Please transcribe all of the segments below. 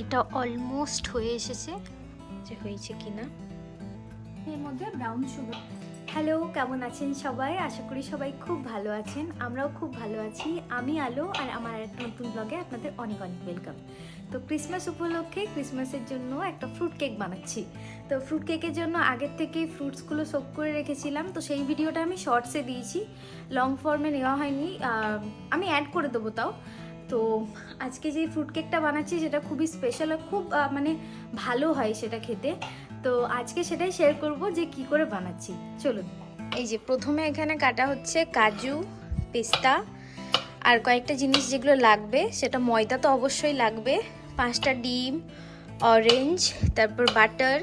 এটা অলমোস্ট হয়ে এসেছে। যে হয়েছে কি না এর মধ্যে ব্রাউন সুগার হ্যালো কেমন আছেন সবাই? আশা করি সবাই খুব ভালো আছেন। আমরাও খুব ভালো আছি। আমি আলো আর আমার একটা নতুন ব্লগে আপনাদের অনেক অনেক ওয়েলকাম তো ক্রিসমাস উপলক্ষে ক্রিসমাসের জন্য একটা ফ্রুট কেক বানাচ্ছি। তো ফ্রুট কেকের জন্য আগের থেকেই ফ্রুটসগুলো সোক করে রেখেছিলাম। তো সেই ভিডিওটা আমি শর্টসে দিয়েছি। লং ফর্মে নেওয়া হয়নি। আমি অ্যাড করে দেবো তাও। তো আজকে যে ফ্রুট কেকটা বানাচ্ছি সেটা খুবই স্পেশাল আর খুব মানে ভালো হয় সেটা খেতে। তো আজকে সেটাই শেয়ার করব যে কি করে বানাচ্ছি। চলুন। এই যে প্রথমে এখানে কাটা হচ্ছে কাজু পেস্তা আর কয়েকটা জিনিস যেগুলো লাগবে সেটা ময়দা তো অবশ্যই লাগবে। পাঁচটা ডিম অরেঞ্জ তারপর বাটার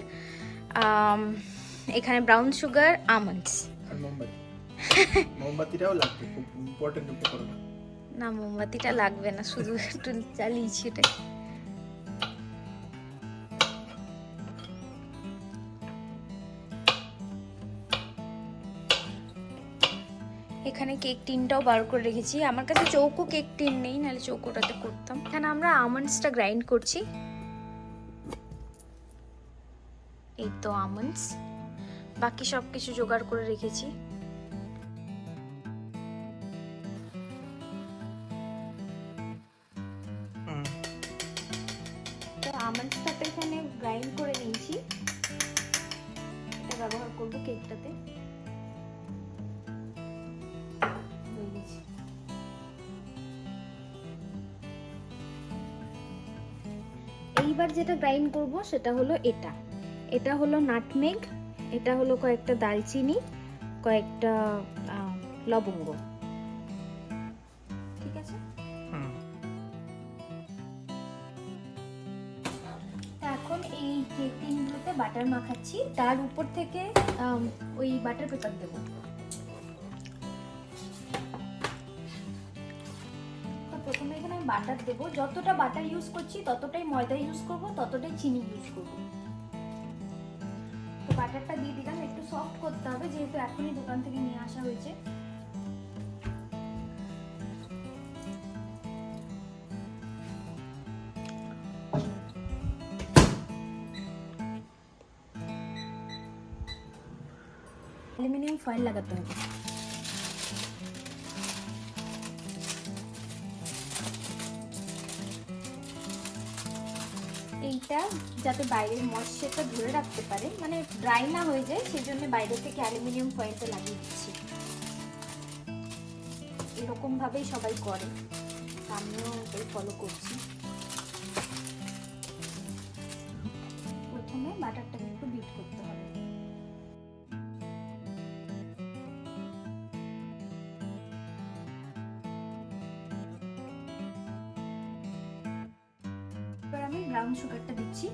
এখানে ব্রাউন সুগার আমন্ডস মোমবাতিটাও লাগবে খুব ইম্পর্টেন্ট উপকরণ। না, মোমবাতিটা লাগবে না, শুধু একটু চালিয়েছি এটা এখানে কেক টিনটাও বার করে রেখেছি। আমার কাছে চৌকো কেক টিন নেই, নাহলে চৌকোটাতে করতাম। এখানে আমরা আমন্ডসটা গ্রাইন্ড করছি। এই তো আমন্ডস। বাকি সব কিছু জোগাড় করে রেখেছি। ব্যবহার করব কেকটাতে। এইবার যেটা গ্রাইন্ড করব সেটা হলো এটা। এটা হলো নাটমেগ, এটা হলো কয়েকটা দালচিনি কয়েকটা লবঙ্গ। এই কেক টিনগুলোতে বাটার মাখাচ্ছি, তার উপর থেকে ওই বাটার পেপার দেব। প্রথমে এখানে আমি বাটার দেবো। যতটা বাটার ইউজ করছি, ততটাই ময়দা ইউজ করব, ততটাই চিনি ইউজ করব। তো বাটারটা দিয়ে দিলাম। একটু সফট করতে হবে, যেহেতু এখনই দোকান থেকে নিয়ে আসা হয়েছে। অ্যালুমিনিয়াম ফয়েল লাগাতে হবে। এইটা যাতে বাইরের ময়শ্চারটা ধরে রাখতে পারে মানে ড্রাই না হয়ে যায় সেই জন্য বাইরে থেকে অ্যালুমিনিয়াম ফয়েলটা লাগিয়ে দিচ্ছি। এরকম ভাবেই সবাই করে। আমিও ওটাই ফলো করছি। ব্রাউন সুগারটা দিচ্ছি।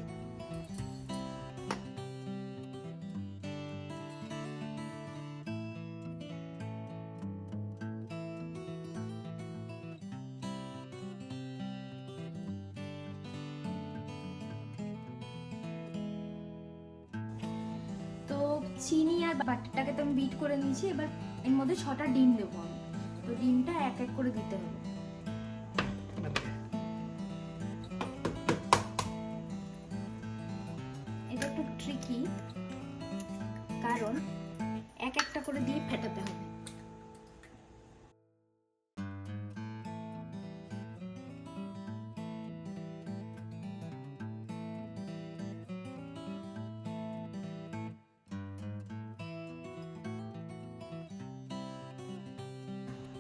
চিনি আর বাটারটাকে তো আমি বিট করে নিয়েছি, এবার এর মধ্যে ছটা ডিম দেবো আমি। তো ডিমটা এক এক করে দিতে হবে। ট্রিকি কারণ এক একটা করে দিয়ে ফেটাতে হবে।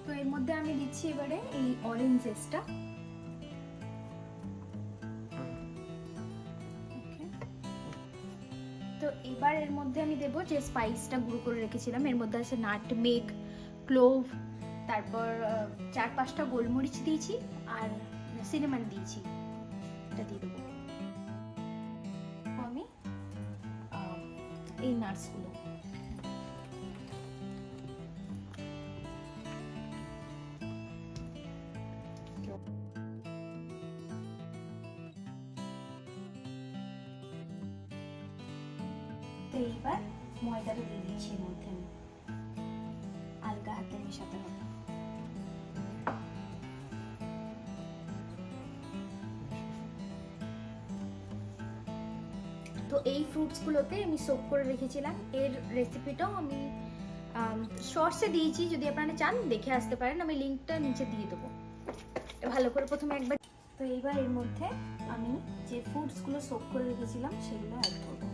তো এর মধ্যে আমি দিচ্ছি এবারে এই অরেঞ্জ জেসটা এবার এর মধ্যে আমি দেবো যে স্পাইসটা গুঁড়ো করে রেখেছিলাম। এর মধ্যে আছে নাটমেগ ক্লোভ তারপর চার পাঁচটা গোলমরিচ দিয়েছি আর সিনেমান দিয়েছি। এটা দিয়ে দেবো। আমি এই নাটসগুলো এইবার ময়দাটা দিয়ে দিচ্ছি এর মধ্যে আমি আলগা হাতে মেশাতে হবে। তো এই ফ্রুটসগুলোতে আমি সোপ করে রেখেছিলাম। এর রেসিপিটাও আমি শর্টসে দিয়েছি। যদি আপনারা চান, দেখে আসতে পারেন। আমি লিঙ্কটা নিচে দিয়ে দেবো। ভালো করে প্রথমে একবার তো এইবার এর মধ্যে আমি যে ফ্রুটসগুলো সোপ করে রেখেছিলাম, সেগুলো অ্যাড করব।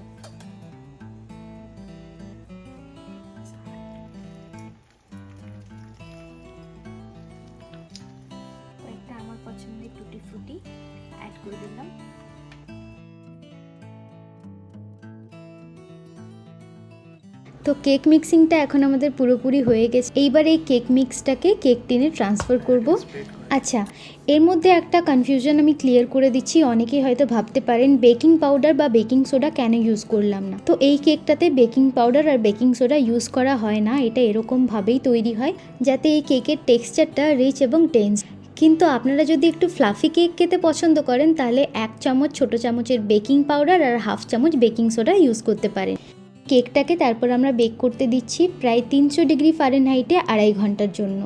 করে দিলাম তো কেক মিক্সিংটা এখন আমাদের পুরোপুরি হয়ে গেছে। এইবার এই কেক মিক্সটাকে কেক টিনে ট্রান্সফার করব। আচ্ছা এর মধ্যে একটা কনফিউশন আমি ক্লিয়ার করে দিচ্ছি। অনেকেই হয়তো ভাবতে পারেন বেকিং পাউডার বা বেকিং সোডা কেন ইউজ করলাম না? তো এই কেকটাতে বেকিং পাউডার আর বেকিং সোডা ইউজ করা হয় না। এটা এরকমভাবেই তৈরি হয়, যাতে এই কেকের টেক্সচারটা রিচ এবং টেন্স কিন্তু আপনারা যদি একটু ফ্লাফি কেক খেতে পছন্দ করেন, তাহলে এক চামচ ছোট চামচের বেকিং পাউডার আর হাফ চামচ বেকিং সোডা ইউজ করতে পারেন। কেকটাকে তারপর আমরা বেক করতে দিচ্ছি প্রায় তিনশো ডিগ্রি ফারেনহাইটে আড়াই ঘণ্টার জন্য।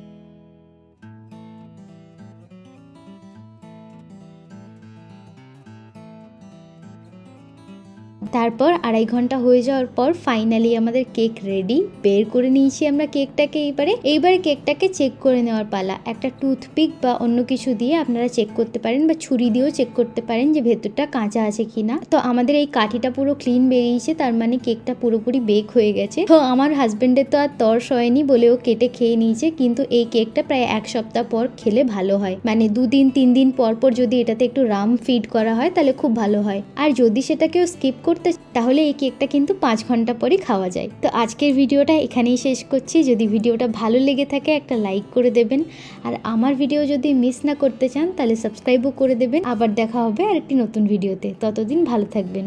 তারপর আড়াই ঘণ্টা হয়ে যাওয়ার পর ফাইনালি আমাদের কেক রেডি বের করে নিয়েছি আমরা কেকটাকে এইবারে। এইবারে কেকটাকে চেক করে নেওয়ার পালা। একটা টুথপিক বা অন্য কিছু দিয়ে আপনারা চেক করতে পারেন বা ছুরি দিয়েও চেক করতে পারেন যে ভেতরটা কাঁচা আছে কিনা। তো আমাদের এই কাঠিটা পুরো ক্লিন বেরিয়েছে, তার মানে কেকটা পুরোপুরি বেক হয়ে গেছে। তো আমার হাজবেন্ডের তো আর তর্স হয়নি বলেও কেটে খেয়ে নিয়েছে, কিন্তু এই কেকটা প্রায় এক সপ্তাহ পর খেলে ভালো হয়। মানে দুদিন তিন দিন পর পর যদি এটাতে একটু রাম ফিড করা হয়, তাহলে খুব ভালো হয়। আর যদি সেটা কেউ স্কিপ করতে তাহলে এই কেকটা কিন্তু পাঁচ ঘণ্টা পরে খাওয়া যায়। তো আজকের ভিডিওটা এখানেই শেষ করছি। যদি ভিডিওটা ভালো লেগে থাকে, একটা লাইক করে দেবেন। আর আমার ভিডিও যদি মিস না করতে চান, তাহলে সাবস্ক্রাইবও করে দেবেন। আবার দেখা হবে আর একটি নতুন ভিডিওতে। ততদিন ভালো থাকবেন।